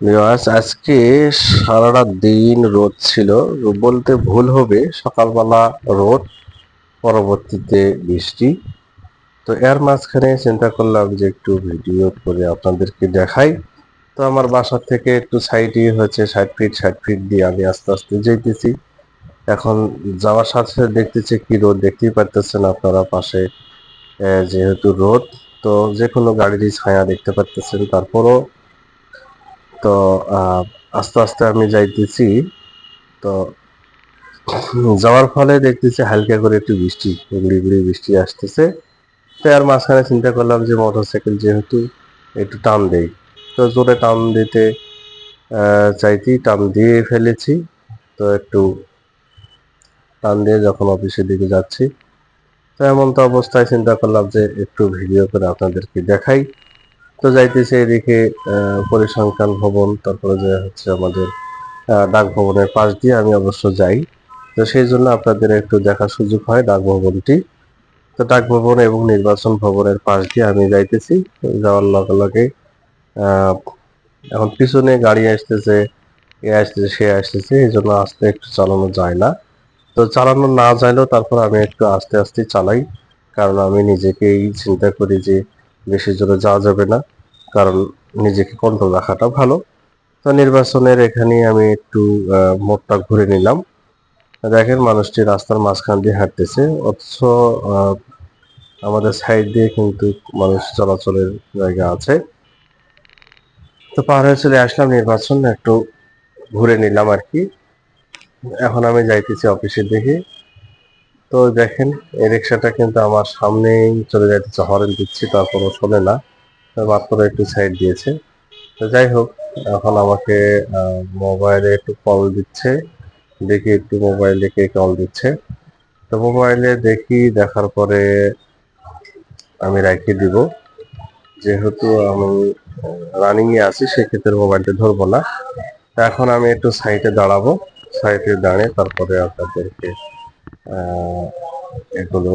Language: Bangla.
ভিউয়ার্স আজকে সারাটা দিন রোদ ছিল। বলতে ভুল হবে, সকালবেলা রোদ, পরবর্তীতে বৃষ্টি। তো এর মাঝখানে চিন্তা করলাম যে একটু ভিডিও করে আপনাদেরকে দেখাই। তো আমার বাসা থেকে একটু সাইডই হচ্ছে ষাট ফিট ষাট ফিট দিয়ে আমি আস্তে আস্তে যেতেছি এখন যাওয়ার সাথে সাথে দেখতেছি কি রোদ, দেখতেই পারতেছেন আপনারা পাশে যেহেতু রোদ, তো যে কোনো গাড়িরই ছায়া দেখতে পারতেছেন। তারপরও তো আস্তে আস্তে আমি যাইতেছি। তো, যাওয়ার ফলে দেখতেছি হালকা করে একটু বৃষ্টি, গুড়ি গুড়ি বৃষ্টি আসতেছে। তো আর মাঝখানে চিন্তা করলাম যে মোটরসাইকেল যেহেতু একটু টান দেই। তো জোরে টান দিতে চাইতেই টান দিয়ে ফেলেছি। তো একটু টান দিয়ে যখন অফিসের দিকে যাচ্ছি, তো এমন তো অবস্থায় চিন্তা করলাম যে একটু ভিডিও করে আপনাদেরকে দেখাই। তো যাইতেছে এদিকে পরিসংখ্যান ভবন, তারপরে যে হচ্ছে আমাদের ডাক ভবনের পাশ দিয়ে আমি অবশ্য যাই। তো সেই জন্য আপনাদের একটু দেখার সুযোগ হয় ডাক ভবনটি তো ডাক ভবন এবং নির্বাচন ভবনের পাশ দিয়ে আমি যাইতেছি। যাওয়ার লগে লগে এখন পিছনে গাড়ি আসতেছে, এ আসতেছে, সে আসতেছে, এই জন্য আস্তে একটু চালানো যায় না। তো চালানো না যাইলেও তারপর আমি একটু আস্তে আস্তে চালাই, কারণ আমি নিজেকেই চিন্তা করি যে বেশি জোরে যাওয়া যাবে না, কারণ নিজেকে কন্ট্রোল রাখাটা ভালো। তো নির্বাচনের এখানে আমি একটু মোড়টা ঘুরে নিলাম। দেখেন মানুষটি রাস্তার মাঝখান দিয়ে হাঁটতেছে, অথচ আমাদের সাইড দিয়ে কিন্তু মানুষ চলাচলের জায়গা আছে। তো পার হয়ে চলে আসলাম নির্বাচন, একটু ঘুরে নিলাম আর কি। এখন আমি যাইতেছি অফিসের দিকে। তো দেখেন, এই রিক্সাটা কিন্তু আমার সামনেই চলে যাইতেছে, হরেন দিচ্ছি, তারপরও শোনে না। মাত্র একটু সাইড দিয়েছে। তো যাই হোক, এখন আমাকে মোবাইলে একটু কল দিচ্ছে। দেখি একটু মোবাইলে কে কল দিচ্ছে। তো মোবাইলে দেখি, দেখার পরে আমি রেখে দিব। যেহেতু আমি রানিং এ আছি, সেক্ষেত্রে মোবাইলটা ধরবো না। এখন আমি একটু সাইডে দাঁড়াবো। সাইডে দাঁড়িয়ে তারপরে আপনাদেরকে এগুলো